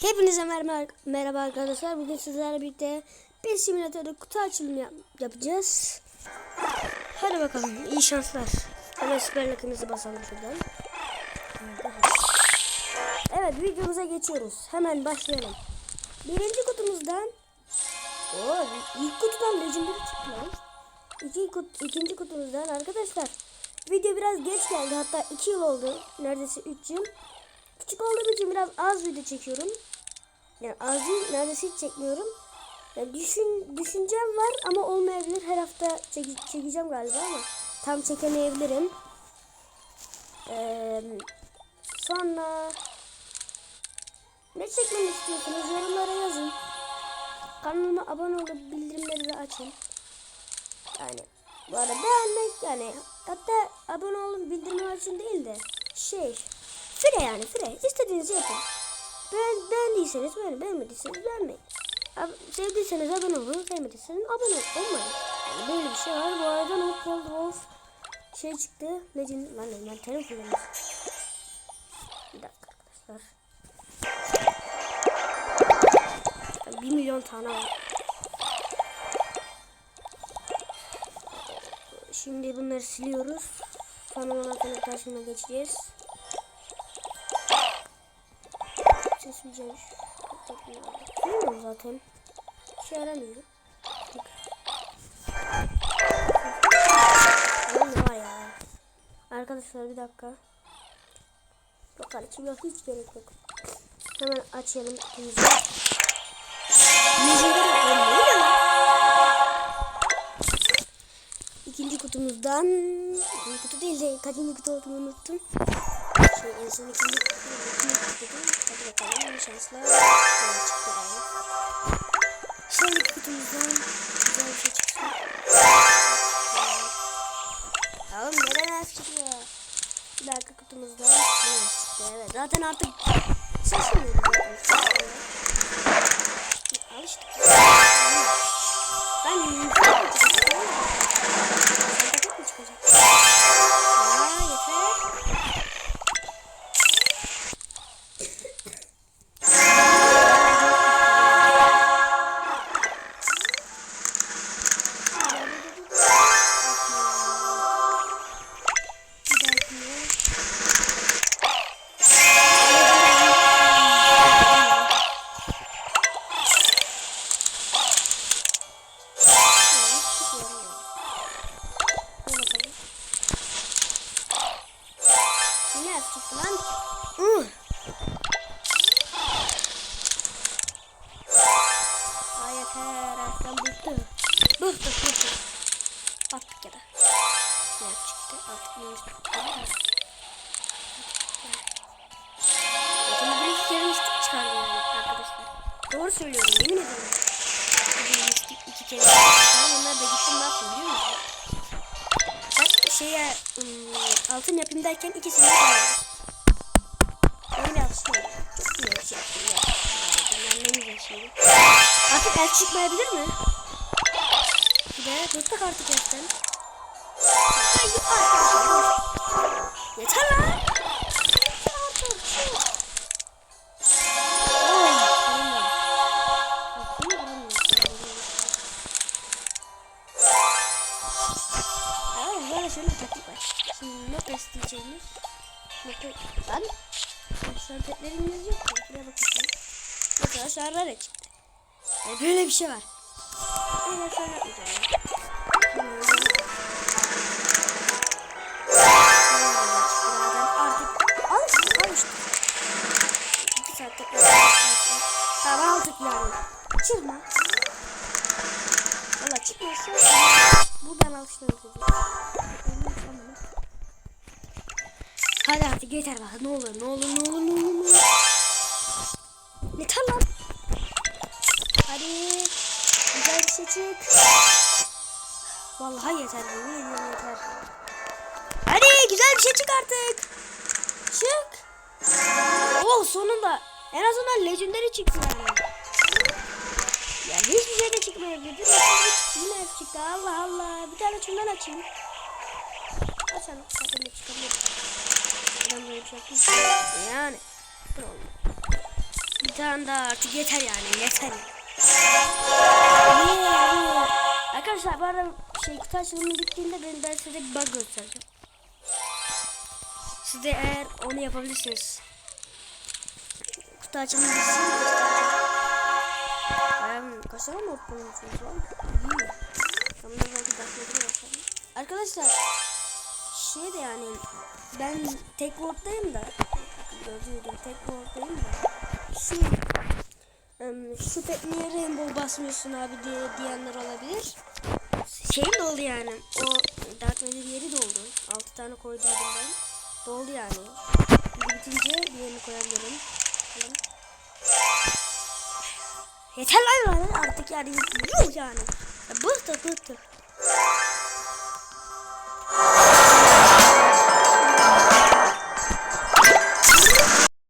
Hepinize merhaba, merhaba arkadaşlar. Bugün sizlerle birlikte bir simülatörde kutu açılımı yap- yapacağız. Hadi bakalım. iyi şanslar. Hemen süper lakımızı basalım şuradan. Evet videomuza geçiyoruz. Hemen başlayalım. Birinci kutumuzdan Oo, ilk kutudan legendary çıktı lan. İki kut, ikinci kutumuzdan arkadaşlar. Video biraz geç geldi. Hatta 2 yıl oldu. Neredeyse 3 yıl. Küçük olduğum için biraz az video çekiyorum. Yani değil, neredeyse hiç çekmiyorum. Yani düşün, düşüncem var ama olmayabilir. Her hafta çeke- çekeceğim galiba ama tam çekemeyebilirim. Ee, sonra ne çekmemi istiyorsunuz yorumlara yazın. Kanalıma abone olup bildirimleri de açın. Yani bu arada beğenmek yani hatta abone olun bildirimleri açın değil de şey fire yani fire istediğinizi yapın. Beğen, beğendiyseniz beğenin, beğenmediyseniz beğenmeyin. Ab- sevdiyseniz abone olun, sevmediyseniz abone olmayın. Yani böyle bir şey var. Bu arada Noob Gold Wolf şey çıktı. Legend, lan ben telefon kullanıyorum. Bir dakika arkadaşlar. Bir milyon tane var. Şimdi bunları siliyoruz. Sonra anahtarın karşısına geçeceğiz. Sesmeyeceğim. Bilmiyorum zaten. Şey. Ne var ya? Arkadaşlar bir dakika. Yok kardeşim yok hiç gerek yok. Hemen açalım lan? İkinci kutumuzdan kutu değil de kaçıncı kutu olduğunu unuttum. Şey en son ikinci kutu ikinci kutu değil. Hadi bakalım iyi şanslar. Evet çıktı evet. Şimdi kutumuzdan güzel bir şey çıksın. Tamam neden az çıkıyor? Bir dakika kutumuzdan evet. Zaten artık şaşırmıyoruz zaten. Uh. Ay yeter artık bıktım. Bıktık. Attık ya da. Ne F çıktı artık neymiş çıkardı. Zaten bugün iki kere mistik çıkardı yani arkadaşlar. Doğru söylüyorum yemin ederim. Bugün mistik iki kere Tamam onlar da gittim ne yaptım biliyor musun? Ben şeye ım, altın yapayım derken ikisini de El çıkmayabilir mi? De bıktık artık elden. Yeter lan. Şimdi not isteyeceğimiz notu lan şarketlerimiz yok ya. Şuraya bakın. Mesela şarkılara çıktı. Böyle bir şey var. Böyle şöyle yapmayacağım. ya. Artık alıştık alıştık. İki saat tekrar. Tamam aldık yani. Çıkma. Valla çıkmazsa buradan alıştırırız. Hadi artık yeter bak ne olur ne olur ne olur ne olur ne olur. Hadi. Güzel bir şey çık. Vallahi yeter yemin ediyorum yeter. Hadi güzel bir şey çık artık. Çık. Oh sonunda. En azından legendary çıktı yani. Ya hiçbir şey de çıktı. Yine çıktı. Allah Allah. Bir tane şundan açayım. Açalım. Zaten de çıkabilir. Ben böyle bir şey yapayım. Yani. Bir tane daha artık yeter yani yeter. Niye ya? Arkadaşlar bu arada şey kutu açılımı bittiğinde ben, ben size bir bug göstereceğim. Siz de eğer onu yapabilirsiniz. Kutu açılımı bitsin. Ben kaç tane mod bulmuşsunuz lan? İyi. Tam da belki dakikada yapalım. Arkadaşlar şey de yani ben tek world'dayım da gördüğünüz tek world'dayım da şu pet niye rainbow basmıyorsun abi diye diyenler olabilir. Şeyim doldu yani. O Dark Vader yeri doldu. 6 tane koyduydum ben. Doldu yani. Biri bitince diğerini koyabilirim. Yeter lan artık yani. Yuh yani. Ya Bıktı bıktı.